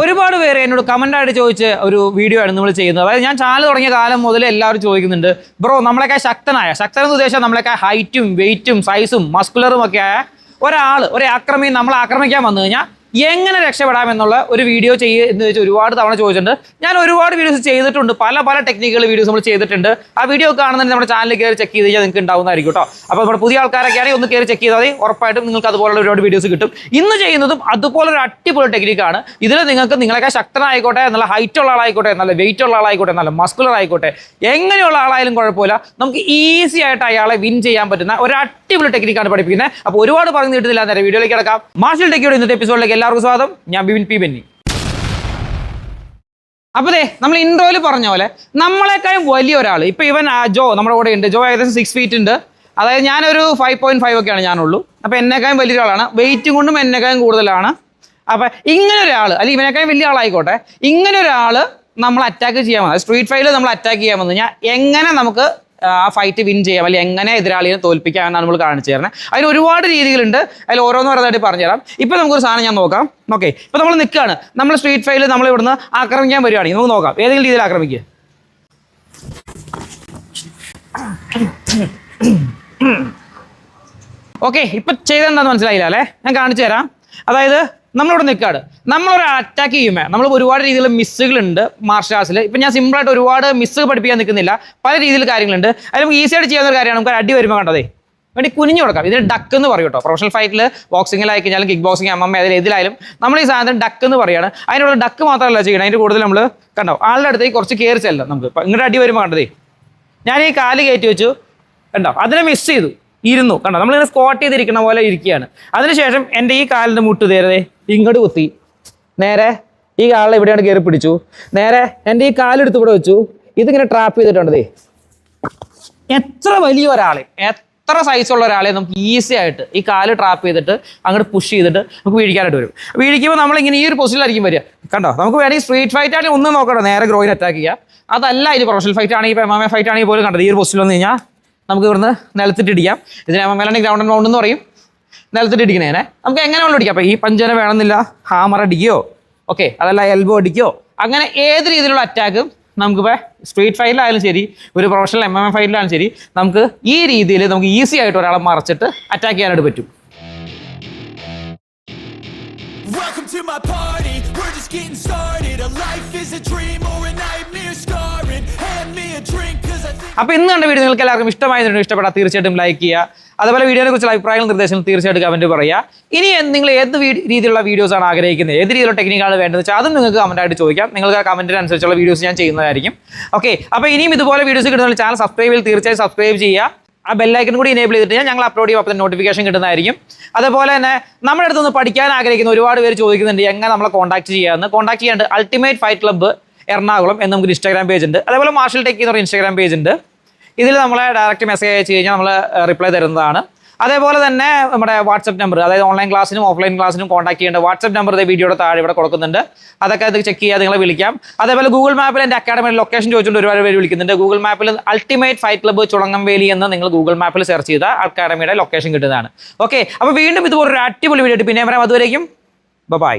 ഒരുപാട് പേര് എന്നോട് കമന്റ് ആയിട്ട് ചോദിച്ച ഒരു വീഡിയോ ആണ് നമ്മൾ ചെയ്യുന്നത്. അതായത് ഞാൻ ചാനൽ തുടങ്ങിയ കാലം മുതൽ എല്ലാവരും ചോദിക്കുന്നുണ്ട് ബ്രോ നമ്മളെക്കാൾ ശക്തനായ? ശക്തൻ എന്ന് ഉദ്ദേശിച്ചാൽ നമ്മളെക്കാൾ ഹൈറ്റും വെയിറ്റും സൈസും മസ്കുലറും ഒക്കെ ആയ ഒരാൾ ഒരു ആക്രമി നമ്മളെ ആക്രമിക്കാൻ വന്നു കഴിഞ്ഞാൽ എങ്ങനെ രക്ഷപ്പെടാമെന്നുള്ള ഒരു വീഡിയോ ചെയ്യുക എന്ന് വെച്ചാൽ ഒരുപാട് തവണ ചോദിച്ചിട്ടുണ്ട്. ഞാൻ ഒരുപാട് വീഡിയോസ് ചെയ്തിട്ടുണ്ട്. പല പല ടെക്നിക്കുകൾ വീഡിയോസ് നമ്മൾ ചെയ്തിട്ടുണ്ട്. ആ വീഡിയോ കാണുന്നതിന് നമ്മുടെ ചാനലിൽ കയറി ചെക്ക് ചെയ്ത് കഴിഞ്ഞാൽ നിങ്ങൾക്ക് ഉണ്ടാവുന്നതായിരിക്കും കേട്ടോ അപ്പോൾ നമ്മുടെ പുതിയ ആൾക്കാരൊക്കെ ആണെങ്കിൽ ഒന്ന് കയറി ചെക്ക് ചെയ്താൽ മതി. ഉറപ്പായിട്ടും നിങ്ങൾക്ക് അതുപോലുള്ള ഒരുപാട് വീഡിയോസ് കിട്ടും. ഇന്ന് ചെയ്യുന്നതും അതുപോലെ ഒരു അടിപൊളി ടെക്നിക്കാണ് ഇതിൽ നിങ്ങൾക്ക് നിങ്ങളെക്കാൾ ശക്തനായിക്കോട്ടെ നല്ല ഹൈറ്റ് ഉള്ള ആളായിക്കോട്ടെ നല്ല വെയിറ്റ് ഉള്ള ആളായിക്കോട്ടെ നല്ല മസ്കുലർ ആയിക്കോട്ടെ എങ്ങനെയുള്ള ആളായാലും കുഴപ്പമില്ല. നമുക്ക് ഈസി ആയിട്ട് അയാളെ വിൻ ചെയ്യാൻ പറ്റുന്ന ഒരു അടിപൊളി ടെക്നിക്കാണ് പഠിപ്പിക്കുന്നത്. അപ്പോൾ ഒരുപാട് പറഞ്ഞു കിട്ടുന്നില്ല നേരെ വീഡിയോയിലേക്ക് കിടക്കാം. മാർഷൽ ടെക്കിയുടെ ഇന്നത്തെ എപ്പിസോഡിലേക്ക് എല്ലാവർക്കും സ്വാഗതം. ഞാൻ ബിബിൻ പി ബെന്നി. അപ്പൊ ദേ നമ്മൾ ഇൻട്രോയിൽ പറഞ്ഞ പോലെ നമ്മളെക്കാളും വലിയ ഒരാൾ ഇപ്പൊ ഇവൻ ജോ നമ്മുടെ കൂടെ ഉണ്ട്. ജോ ഏകദേശം സിക്സ് ഫീറ്റ് ഉണ്ട്. അതായത് ഞാനൊരു ഫൈവ് പോയിന്റ് ഫൈവ് ഒക്കെയാണ് ഞാനുള്ളൂ. അപ്പൊ എന്നെക്കാളും വലിയ ഒരാളാണ്. വെയിറ്റും കൊണ്ടും എന്നെക്കാളും കൂടുതലാണ്. അപ്പൊ ഇങ്ങനെ ഒരാൾ അല്ലെങ്കിൽ ഇവനേക്കാളും വലിയ ആളായിക്കോട്ടെ. ഇങ്ങനെ ഒരാൾ നമ്മൾ അറ്റാക്ക് ചെയ്യാൻ വന്നത് സ്ട്രീറ്റ് ഫൈറ്റിൽ നമ്മൾ അറ്റാക്ക് ചെയ്യാൻ വന്നു. ഞാൻ എങ്ങനെ നമുക്ക് ആ ഫൈറ്റ് വിൻ ചെയ്യാം അല്ലെങ്കിൽ എങ്ങനെ എതിരാളിയെ തോൽപ്പിക്കാം എന്നാണ് നമ്മൾ കാണിച്ചു തരുന്നത്. അതിന് ഒരുപാട് രീതികളുണ്ട്. അതിൽ ഓരോന്ന് ഓരോന്നായിട്ട് പറഞ്ഞുതരാം. ഇപ്പം നമുക്കൊരു സാധനം ഞാൻ നോക്കാം. ഓക്കെ ഇപ്പം നമ്മൾ നിൽക്കുകയാണ്. നമ്മൾ സ്ട്രീറ്റ് ഫൈൽ നമ്മൾ ഇവിടുന്ന് ആക്രമിക്കാൻ വരികയാണെങ്കിൽ നമുക്ക് നോക്കാം. ഏതെങ്കിലും രീതിയിൽ ആക്രമിക്കുക ഓക്കെ ഇപ്പൊ ചെയ്തെന്താന്ന് മനസ്സിലായില്ല അല്ലേ? ഞാൻ കാണിച്ചു തരാം. അതായത് നമ്മളിവിടെ നിൽക്കാട് നമ്മളൊരു അറ്റാക്ക് ചെയ്യുമ്പോൾ നമ്മൾ ഒരുപാട് രീതിയിലുള്ള മിസ്സുകളുണ്ട് മാർഷൽ ആർട്സിൽ ഇപ്പം ഞാൻ സിമ്പിളായിട്ട് ഒരുപാട് മിസ്സ് പഠിപ്പിക്കാൻ നിൽക്കുന്നില്ല. പല രീതിയിൽ കാര്യങ്ങളുണ്ട്. അതിൽ നമുക്ക് ഈസി ആയിട്ട് ഒരു കാര്യമാണ് നമുക്ക് അടി വരുമ്പോൾ കണ്ടതേ. വേണ്ടി കുനിഞ്ഞു കൊടുക്കാം. ഇതിന് ഡക്ക് എന്ന് പറയും കേട്ടോ. പ്രൊഫഷണൽ ഫൈറ്റിൽ ബോക്സിങ്ങിലായി കഴിഞ്ഞാലും കിക്ക് ബോക്സിങ് എം എം അതിൽ ഏതിലായാലും നമ്മൾ ഈ സാധനം ഡക്ക് എന്ന് പറയുകയാണ് അതിനുള്ള ഡക്ക് മാത്രമല്ല ചെയ്യണം. അതിന്റെ കൂടുതൽ നമ്മൾ കണ്ടോ? ആളുടെ അടുത്തേക്ക് കുറച്ച് കയറി ചെല്ലാം നമുക്ക്. ഇങ്ങോട്ട് അടി വരുമ്പോൾ കണ്ടതേ. ഞാൻ ഈ കാൽ കയറ്റി വെച്ചു. കണ്ടോ? അതിനെ മിസ് ചെയ്തു. ഇരുന്നു. കണ്ടോ? നമ്മളിങ്ങനെ സ്ക്വാട്ട് ചെയ്തിരിക്കുന്ന പോലെ ഇരിക്കുകയാണ്. അതിനുശേഷം എന്റെ ഈ കാലിന്റെ മുട്ട് നേരെ ഇങ്ങോട്ട് കുത്തി. നേരെ ഈ കാലിൽ എവിടെയാണ് കയറി പിടിച്ചു. നേരെ എന്റെ ഈ കാലെടുത്ത് ഇവിടെ വെച്ചു. ഇതിങ്ങനെ ട്രാപ്പ് ചെയ്തിട്ടുണ്ട് എത്ര വലിയ ഒരാളെ എത്ര സൈസുള്ള ഒരാളെ നമുക്ക് ഈസി ആയിട്ട് ഈ കാൽ ട്രാപ്പ് ചെയ്തിട്ട് അങ്ങോട്ട് പുഷ് ചെയ്തിട്ട് നമുക്ക് വീഴിക്കാനായിട്ട് വരും. വീഴിക്കുമ്പോൾ നമ്മളിങ്ങനെ ഈ ഒരു പൊസിഷനിലായിരിക്കും വരിക. കണ്ടോ? നമുക്ക് വേണമെങ്കിൽ സ്ട്രീറ്റ് ഫൈറ്റ് ആണെങ്കിൽ ഒന്നും നോക്കണ്ട. നേരെ ഗ്രോയിൻ അറ്റാക്ക് ചെയ്യുക അതല്ല ഇത് പ്രൊഫഷണൽ ഫൈറ്റ് ആണെങ്കിൽ ഇപ്പോൾ എം എം ഫൈറ്റ് ആണെങ്കിൽ പോലും കണ്ടത് ഈ ഒരു പൊസിഷനിൽ വന്നു കഴിഞ്ഞാൽ നമുക്ക് ഇവിടുന്ന് നിലത്തിട്ടിടിക്കാം ഇതിന് എം എം എൽ ആണെങ്കിൽ ഗ്രൗണ്ട് ആൻഡ് റൗണ്ട് എന്ന് പറയും. നിലത്തിട്ട് ഇടിക്കണേനെ നമുക്ക് എങ്ങനെ വേണം അടിക്കാം അപ്പോൾ ഈ പഞ്ചന വേണമെന്നില്ല. ഹാമർ അടിക്കുകയോ ഓക്കെ അതല്ല എൽബോ അടിക്കുകയോ അങ്ങനെ ഏത് രീതിയിലുള്ള അറ്റാക്കും നമുക്കിപ്പോൾ സ്ട്രീറ്റ് ഫൈറ്റിലായാലും ശരി ഒരു പ്രൊഫഷണൽ എം എം എം ഫൈറ്റിലായാലും ശരി നമുക്ക് ഈ രീതിയിൽ നമുക്ക് ഈസി ആയിട്ട് ഒരാളെ മറച്ചിട്ട് അറ്റാക്ക് ചെയ്യാനായിട്ട് പറ്റും. Welcome to my party, we're just getting started. A life is a dream or a nightmare scarring. അപ്പോൾ ഇന്ന് കണ്ട വീഡിയോ നിങ്ങൾക്ക് എല്ലാവർക്കും ഇഷ്ടമായിരുന്നു ഇഷ്ടപ്പെട്ടാൽ തീർച്ചയായിട്ടും ലൈക്ക് ചെയ്യുക. അതുപോലെ വീഡിയോനെ കുറിച്ചുള്ള അഭിപ്രായങ്ങൾ നിർദ്ദേശങ്ങൾ തീർച്ചയായിട്ടും കമന്റ് പറയുക. ഇനി നിങ്ങൾ ഏത് രീതിയിലുള്ള വീഡിയോസ് ആണ് ആഗ്രഹിക്കുന്നത്? ഏത് രീതിയിലുള്ള ടെക്നിക്കാണ് വേണ്ടത് വെച്ചാൽ അതും നിങ്ങൾക്ക് ആയിട്ട് ചോദിക്കാം. നിങ്ങൾക്ക് ആ കമന്റിന് അനുസരിച്ചുള്ള വീഡിയോസ് ഞാൻ ചെയ്യുന്നതായിരിക്കും. ഓക്കെ അപ്പോൾ ഇനിയും ഇതുപോലെ വീഡിയോസ് കിട്ടുന്ന ചാനൽ സബ്സ്ക്രൈബ് ചെയ്ത് തീർച്ചയായും സബ്സ്ക്രൈബ് ചെയ്യുക. ആ ബെല്ലൈക്കൻ കൂടി എനേബിൾ ചെയ്തിട്ട് ഞങ്ങൾ അപ്ലോഡ് ചെയ്യുമ്പോൾ അപ്പോൾ നോട്ടിഫിക്കേഷൻ കിട്ടുന്നതായിരിക്കും. അതുപോലെ തന്നെ നമ്മുടെ അടുത്ത് പഠിക്കാൻ ആഗ്രഹിക്കുന്ന ഒരുപാട് പേര് ചോദിക്കുന്നുണ്ട് എങ്ങനെ നമ്മളെ കോൺടാക്ട് ചെയ്യാമെന്ന് കോൺടാക്ട് ചെയ്യാണ്ട് അൾട്ടിമേറ്റ് ഫൈറ്റ് ക്ലബ്ബ് എറണാകുളം എന്ന് നമുക്ക് ഇൻസ്റ്റാഗ്രാം പേജ് ഉണ്ട്. അതേപോലെ മാർഷൽ ടെക് എന്ന് പറയുന്ന ഇൻസ്റ്റാഗ്രാം പേജ് ഉണ്ട്. ഇതിൽ നമ്മളെ ഡയറക്റ്റ് മെസ്സേജ് അയച്ചു കഴിഞ്ഞാൽ നമ്മൾ റിപ്ലൈ തരുന്നതാണ്. അതേപോലെ തന്നെ നമ്മുടെ വാട്സപ്പ് നമ്പർ അതായത് ഓൺലൈൻ ക്ലാസ്സിനും ഓഫ്ലൈൻ ക്ലാസ്സിനും കോൺടാക്ട് ചെയ്യേണ്ട വാട്സപ്പ് നമ്പർ വീഡിയോയുടെ താഴെ ഇവിടെ കൊടുക്കുന്നുണ്ട്. അതൊക്കെ അത് ചെക്ക് ചെയ്യാതെ നിങ്ങളെ വിളിക്കാം. അതേപോലെ ഗൂഗിൾ മാപ്പിൽ എന്റെ അക്കാഡമിയുടെ ലൊക്കേഷൻ ചോദിച്ചുകൊണ്ട് ഒരുപാട് പേര് വിളിക്കുന്നുണ്ട്. ഗൂഗിൾ മാപ്പിൽ അൾട്ടിമേറ്റ് ഫൈറ്റ് ക്ലബ്ബ് ചുളങ്ങംവേലി എന്ന് നിങ്ങൾ ഗൂഗിൾ മാപ്പിൽ സെർച്ച് ചെയ്താൽ അക്കാഡമിയുടെ ലൊക്കേഷൻ കിട്ടുന്നതാണ്. ഓക്കെ അപ്പോൾ വീണ്ടും ഇതുപോലൊരു അടിപൊളി വീഡിയോ പിന്നെ വരാം. അതുവരേക്കും ബൈ